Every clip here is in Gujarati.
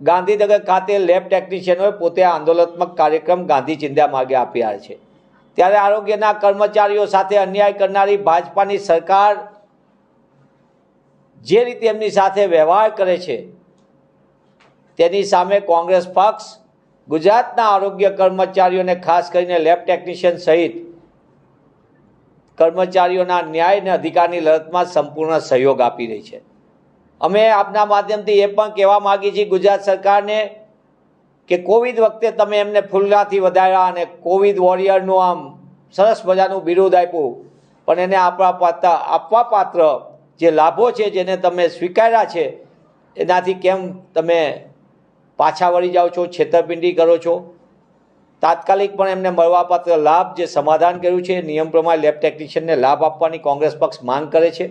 ગાંધીનગર ખાતે લેબ ટેકનિશિયનોએ પોતે આંદોલનાત્મક કાર્યક્રમ ગાંધી ચિંધ્યા માર્ગે આપ્યા છે. ત્યારે આરોગ્યના કર્મચારીઓ સાથે અન્યાય કરનારી ભાજપાની સરકાર જે રીતે એમની સાથે વ્યવહાર કરે છે, તેની સામે કોંગ્રેસ પક્ષ, ગુજરાતના આરોગ્ય કર્મચારીઓને ખાસ કરીને લેબ ટેકનિશિયન સહિત કર્મચારીઓના ન્યાય અને અધિકારની લડતમાં સંપૂર્ણ સહયોગ આપી રહી છે. અમે આપના માધ્યમથી એ પણ કહેવા માગીએ છીએ, ગુજરાત સરકારને કે કોવિડ વખતે તમે એમને ફૂલનાથી વધાર્યા અને કોવિડ વોરિયરનું આમ સરસ મજાનું બિરુદ આપ્યું. પણ એને આપવા પાત્ર આપવા પાત્ર જે લાભો છે, જેને તમે સ્વીકાર્યા છે, એનાથી કેમ તમે પાછા વળી જાઓ છો, છેતરપિંડી કરો છો? તાત્કાલિક પણ એમને મળવાપાત્ર લાભ જે સમાધાન કર્યું છે, નિયમ પ્રમાણે લેબ ટેકનિશિયનને લાભ આપવાની કોંગ્રેસ પક્ષ માંગ કરે છે.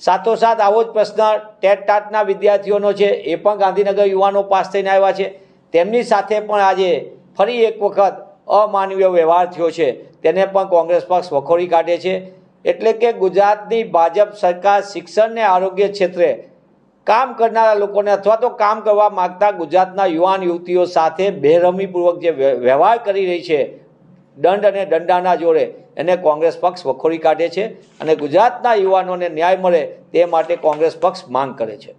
સાથોસાથ આવો જ પ્રશ્ન ટેટ ટાટના વિદ્યાર્થીઓનો છે. એ પણ ગાંધીનગર યુવાનો પાસ થઈને આવ્યા છે. તેમની સાથે પણ આજે ફરી એક વખત અમાનવીય વ્યવહાર થયો છે. તેને પણ કોંગ્રેસ પક્ષ વખોડી કાઢે છે. એટલે કે ગુજરાતની ભાજપ સરકાર શિક્ષણ ને આરોગ્ય ક્ષેત્રે કામ કરનારા લોકોને અથવા તો કામ કરવા માગતા ગુજરાતના યુવાન યુવતીઓ સાથે બેરહમીપૂર્વક જે વ્ય- વ્યવહાર કરી રહી છે, દંડ અને દંડાના જોડે એને કોંગ્રેસ પક્ષ વખોડી કાઢે છે અને ગુજરાતના યુવાનોને ન્યાય મળે તે માટે કોંગ્રેસ પક્ષ માંગ કરે છે.